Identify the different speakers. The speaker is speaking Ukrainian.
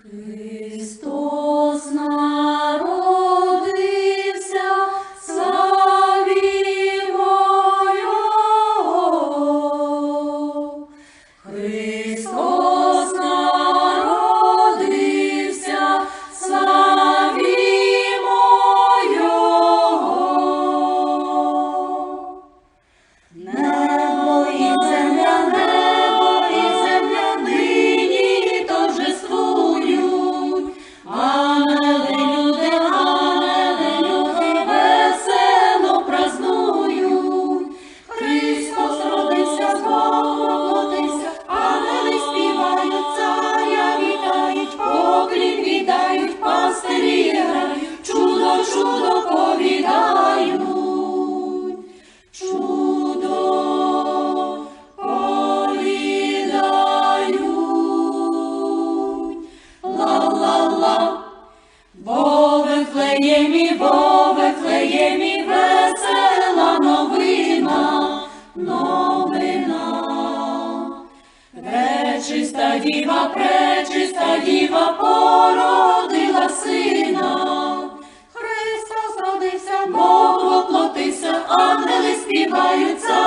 Speaker 1: Praise Вифлеємі, бо весела новина, новина, пречиста діва, пречиста діва породила сина, Христос родився, Бог воплотився, ангели співаються.